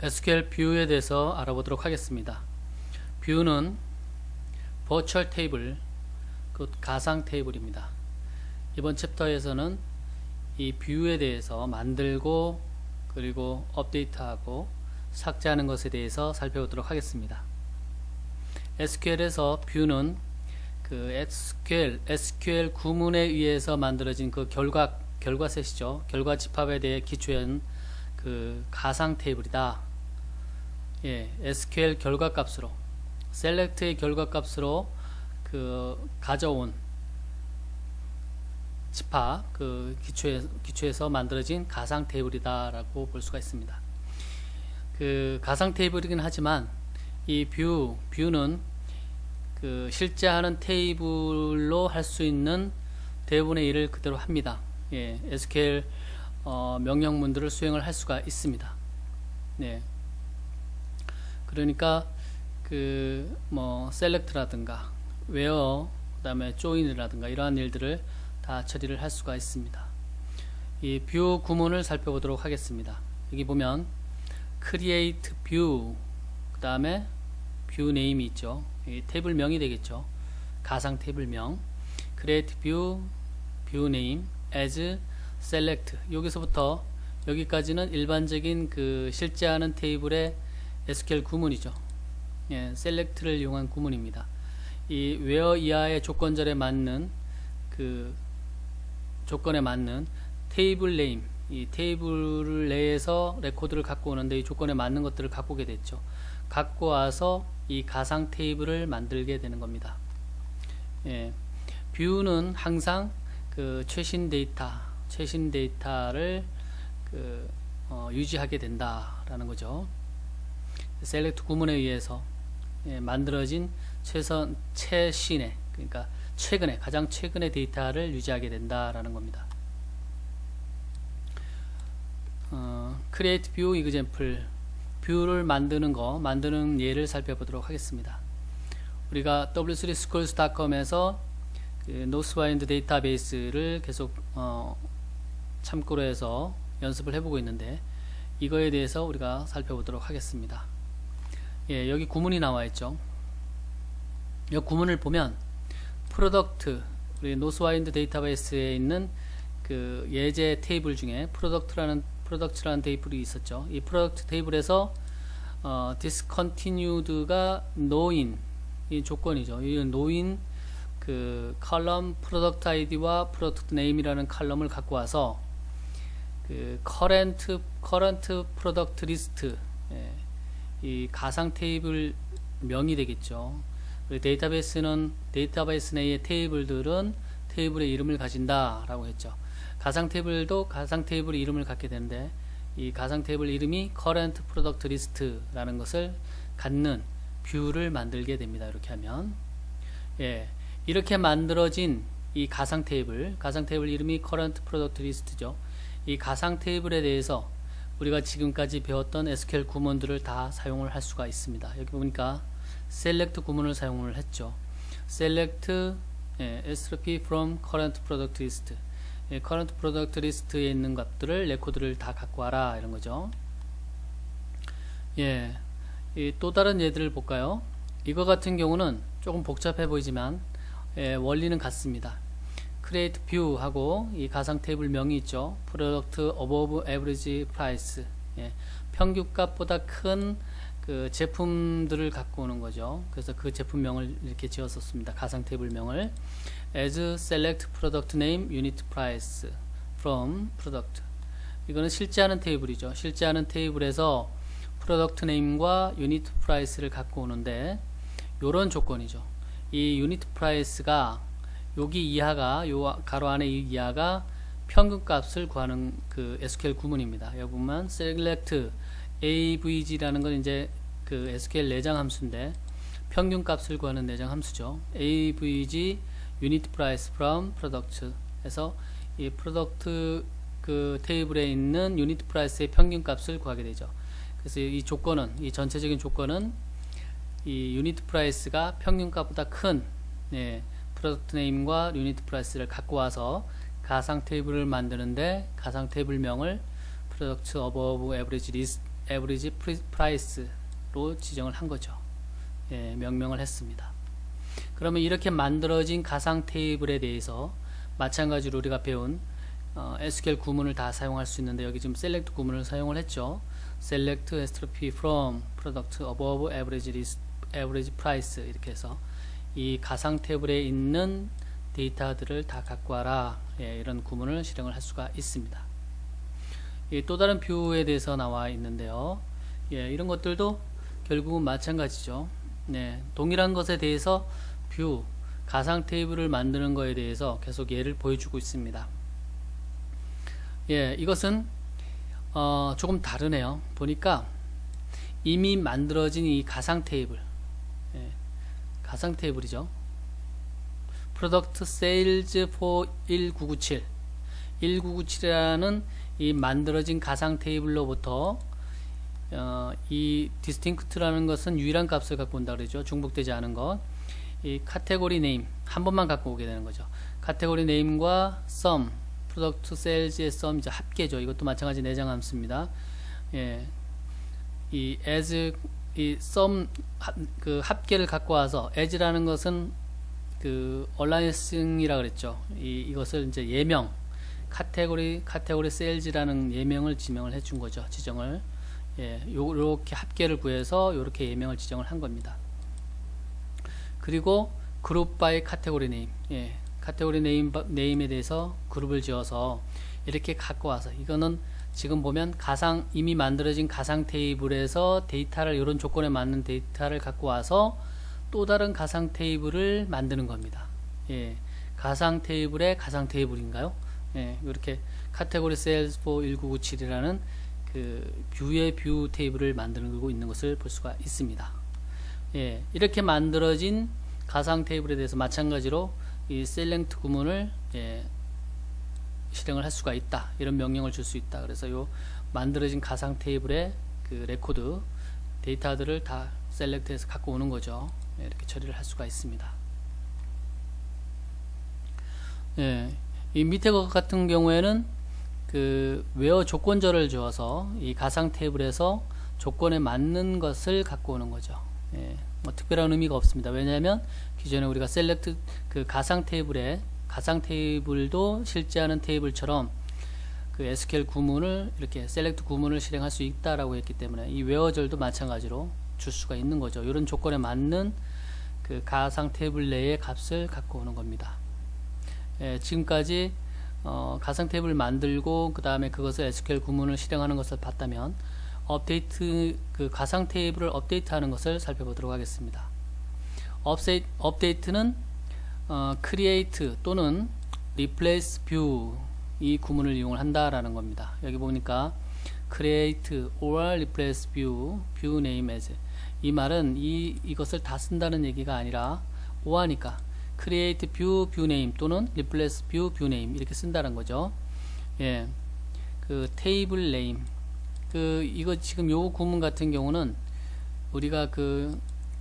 SQL 뷰에 대해서 알아보도록 하겠습니다. 뷰는 버추얼 테이블, 그 가상 테이블입니다. 이번 챕터에서는 이 뷰에 대해서 만들고 그리고 업데이트하고 삭제하는 것에 대해서 살펴보도록 하겠습니다. SQL에서 뷰는 그 SQL, SQL 구문에 의해서 만들어진 그 결과 결과셋이죠. 결과 집합에 대해 기초한 그 가상 테이블이다. 예, SQL 결과 값으로 select의 결과 값으로 그 가져온 집합 그 기초에, 기초에서 만들어진 가상 테이블이다라고 볼 수가 있습니다. 그 가상 테이블이긴 하지만 이 뷰, 뷰는 그 실제 하는 테이블로 할 수 있는 대부분의 일을 그대로 합니다. 예, SQL 어, 명령문들을 수행을 할 수가 있습니다. 네. 그러니까 그뭐 select라든가 where 그다음에 join이라든가 이러한 일들을 다 처리를 할 수가 있습니다. 이 뷰 구문을 살펴보도록 하겠습니다. 여기 보면 create view 그다음에 view name이 있죠. 이 테이블명이 되겠죠. 가상 테이블명 create view view name as select 여기서부터 여기까지는 일반적인 그 실제 하는 테이블의 SQL 구문이죠. 예, select를 이용한 구문입니다. 이 where 이하의 조건절에 맞는 그 조건에 맞는 테이블 네임 이 테이블 내에서 레코드를 갖고 오는데 이 조건에 맞는 것들을 갖고 오게 됐죠. 갖고 와서 이 가상 테이블을 만들게 되는 겁니다. 예, 뷰는 항상 그 최신 데이터, 최신 데이터를 그 어, 유지하게 된다라는 거죠. 셀렉트 구문에 의해서 예, 만들어진 최선 최신의 그러니까 최근에 가장 최근의 데이터를 유지하게 된다라는 겁니다. 어, create view example 뷰를 만드는 거 만드는 예를 살펴보도록 하겠습니다. 우리가 w3schools.com에서 그 노스와인드 데이터베이스를 계속 어, 참고로 해서 연습을 해보고 있는데 이거에 대해서 우리가 살펴보도록 하겠습니다. 예, 여기 구문이 나와 있죠. 이 구문을 보면 프로덕트 우리 노스와인드 데이터베이스에 있는 그 예제 테이블 중에 프로덕트라는 프로덕트라는 테이블이 있었죠. 이 프로덕트 테이블에서 어, discontinued가 no인 이 조건이죠. 이 노인 그 컬럼 프로덕트 아이디와 프로덕트 네임이라는 칼럼을 갖고 와서 그 current current product list 예, 이 가상 테이블 명이 되겠죠. 데이터베이스는 데이터베이스 내의 테이블들은 테이블의 이름을 가진다라고 했죠. 가상 테이블도 가상 테이블의 이름을 갖게 되는데 이 가상 테이블 이름이 current product list라는 것을 갖는 뷰를 만들게 됩니다. 이렇게 하면 예, 이렇게 만들어진 이 가상 테이블, 가상 테이블 이름이 current product list죠. 이 가상 테이블에 대해서 우리가 지금까지 배웠던 SQL 구문들을 다 사용을 할 수가 있습니다. 여기 보니까 select 구문을 사용을 했죠. select 예, SRP from current product list 예, current product list에 있는 것들을 레코드를 다 갖고 와라 이런 거죠. 예, 또 다른 예들을 볼까요? 이거 같은 경우는 조금 복잡해 보이지만 예, 원리는 같습니다. Create view 하고 이 가상 테이블 명이 있죠. product above average price 예, 평균값보다 큰 그 제품들을 갖고 오는 거죠. 그래서 그 제품명을 이렇게 지었었습니다. 가상 테이블명을 as select product name unit price from product 이거는 실제 하는 테이블이죠. 실제 하는 테이블에서 프로덕트 네임과 유니트 프라이스를 갖고 오는데 요런 조건이죠. 이 유니트 프라이스가 여기 이하가 요 가로 안에 이 이하가 평균값을 구하는 그 SQL 구문입니다. 여기 보면 select avg라는 건 이제 그 SQL 내장 함수인데 평균값을 구하는 내장 함수죠. avg unit price from product 해서 이 프로덕트 그 테이블에 있는 유니트 프라이스의 평균값을 구하게 되죠. 그래서 이 조건은 이 전체적인 조건은 이 유니트 프라이스가 평균값보다 큰 예, 프로덕트 네임과 유니트 프라이스를 갖고 와서 가상 테이블을 만드는데 가상 테이블명을 프로덕트 어버브 에버리지 리스트 average price로 지정을 한 거죠. 예, 명명을 했습니다. 그러면 이렇게 만들어진 가상 테이블에 대해서 마찬가지로 우리가 배운 어, SQL 구문을 다 사용할 수 있는데 여기 지금 select 구문을 사용을 했죠. select strophe from product above average list, average price 이렇게 해서 이 가상 테이블에 있는 데이터들을 다 갖고 와라 예, 이런 구문을 실행을 할 수가 있습니다. 예, 또 다른 뷰에 대해서 나와 있는데요. 예, 이런 것들도 결국은 마찬가지죠. 네, 동일한 것에 대해서 뷰, 가상 테이블을 만드는 것에 대해서 계속 예를 보여주고 있습니다. 예, 이것은 어, 조금 다르네요. 보니까 이미 만들어진 이 가상 테이블, 예, 가상 테이블이죠. 프로덕트 세일즈 포 1997, 1997이라는 이 만들어진 가상 테이블로부터 어, 이 distinct라는 것은 유일한 값을 갖고 온다 그러죠. 중복되지 않은 것. 이 카테고리 네임 한 번만 갖고 오게 되는 거죠. 카테고리 네임과 sum, 프로덕트 세일즈의 sum 이제 합계죠. 이것도 마찬가지 내장 함수입니다. 예. 이 as 이 sum 합, 그 합계를 갖고 와서 as라는 것은 그 얼라이싱이라 그랬죠. 이 이것을 이제 예명 카테고리 카테고리 세일즈라는 예명을 지명을 해준 거죠. 지정을 예, 요렇게 합계를 구해서 요렇게 예명을 지정을 한 겁니다. 그리고 그룹 바이 카테고리 네임. 예, 카테고리 네임 네임에 대해서 그룹을 지어서 이렇게 갖고 와서 이거는 지금 보면 가상 이미 만들어진 가상 테이블에서 데이터를 이런 조건에 맞는 데이터를 갖고 와서 또 다른 가상 테이블을 만드는 겁니다. 예, 가상 테이블의 가상 테이블인가요? 예, 이렇게 카테고리 포 1997이라는 그 뷰의 뷰 테이블을 만들고 있는 것을 볼 수가 있습니다. 예, 이렇게 만들어진 가상 테이블에 대해서 마찬가지로 이 select 구문을 예, 실행을 할 수가 있다. 이런 명령을 줄 수 있다. 그래서 요 만들어진 가상 테이블의 그 레코드 데이터들을 다 select해서 갖고 오는 거죠. 예, 이렇게 처리를 할 수가 있습니다. 예, 이 밑에 것 같은 경우에는 그 웨어 조건절을 주어서 이 가상 테이블에서 조건에 맞는 것을 갖고 오는 거죠. 예, 뭐 특별한 의미가 없습니다. 왜냐하면 기존에 우리가 셀렉트 그 가상 테이블에 가상 테이블도 실제하는 테이블처럼 그 SQL 구문을 이렇게 셀렉트 구문을 실행할 수 있다라고 했기 때문에 이 웨어절도 마찬가지로 줄 수가 있는 거죠. 이런 조건에 맞는 그 가상 테이블 내의 값을 갖고 오는 겁니다. 예, 지금까지 어, 가상 테이블 만들고 그 다음에 그것을 SQL 구문을 실행하는 것을 봤다면 업데이트 그 가상 테이블을 업데이트하는 것을 살펴보도록 하겠습니다. 업데이트, 업데이트는 어, create 또는 replace view 이 구문을 이용을 한다라는 겁니다. 여기 보니까 create or replace view, view name as 이 말은 이 이것을 다 쓴다는 얘기가 아니라 오하니까 create view view name 또는 replace view view name 이렇게 쓴다는 거죠. 예. 그 table name 그 이거 지금 요 구문 같은 경우는 우리가 그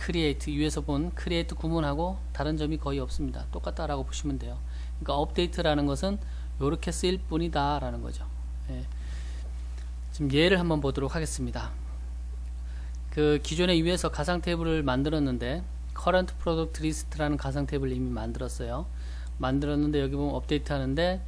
create 위에서 본 create 구문하고 다른 점이 거의 없습니다. 똑같다라고 보시면 돼요. 그러니까 업데이트라는 것은 이렇게 쓰일 뿐이다 라는 거죠. 예. 지금 예를 한번 보도록 하겠습니다. 그 기존에 위에서 가상 테이블을 만들었는데 current product list라는 가상 테이블을 이미 만들었어요. 만들었는데 여기 보면 업데이트 하는데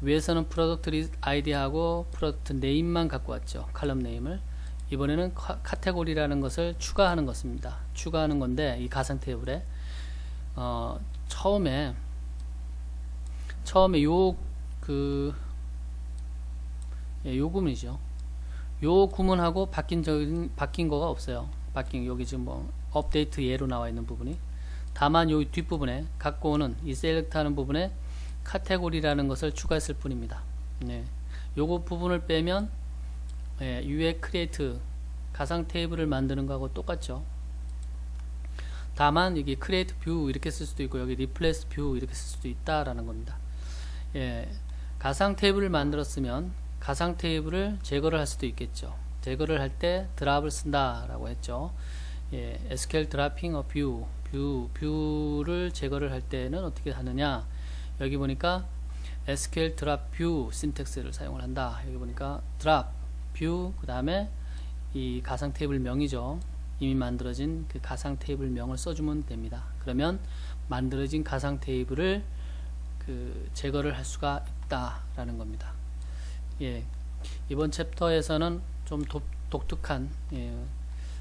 위에서는 프로덕트 아이디하고 프로덕트 네임만 갖고 왔죠. 칼럼 네임을. 이번에는 카, 카테고리라는 것을 추가하는 것입니다. 추가하는 건데 이 가상 테이블에 어, 처음에 처음에 요그 예, 요 구문이죠. 요 구문하고 바뀐 적 바뀐 거가 없어요. 바뀐 여기 지금 뭐 업데이트 예로 나와 있는 부분이 다만 요 뒷부분에 갖고 오는 이 셀렉트 하는 부분에 카테고리라는 것을 추가했을 뿐입니다. 네. 요거 부분을 빼면 예, 위에 크리에이트 가상 테이블을 만드는 거하고 똑같죠. 다만 여기 뷰 이렇게 쓸 수도 있고 여기 뷰 이렇게 쓸 수도 있다라는 겁니다. 예, 가상 테이블을 만들었으면 가상 테이블을 제거를 할 수도 있겠죠. 제거를 할 때 드랍을 쓴다라고 했죠. 예, SQL 드라핑 어 뷰, 뷰, 뷰를 제거를 할 때는 어떻게 하느냐? 여기 보니까 SQL drop view 신텍스를 사용을 한다. 여기 보니까 drop view 그 다음에 이 가상 테이블 명이죠. 이미 만들어진 그 가상 테이블 명을 써주면 됩니다. 그러면 만들어진 가상 테이블을 그 제거를 할 수가 있다라는 겁니다. 예, 이번 챕터에서는 좀 독, 독특한 예,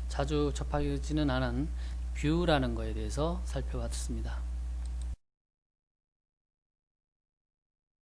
자주 접하지는 않은 뷰라는 거에 대해서 살펴봤습니다.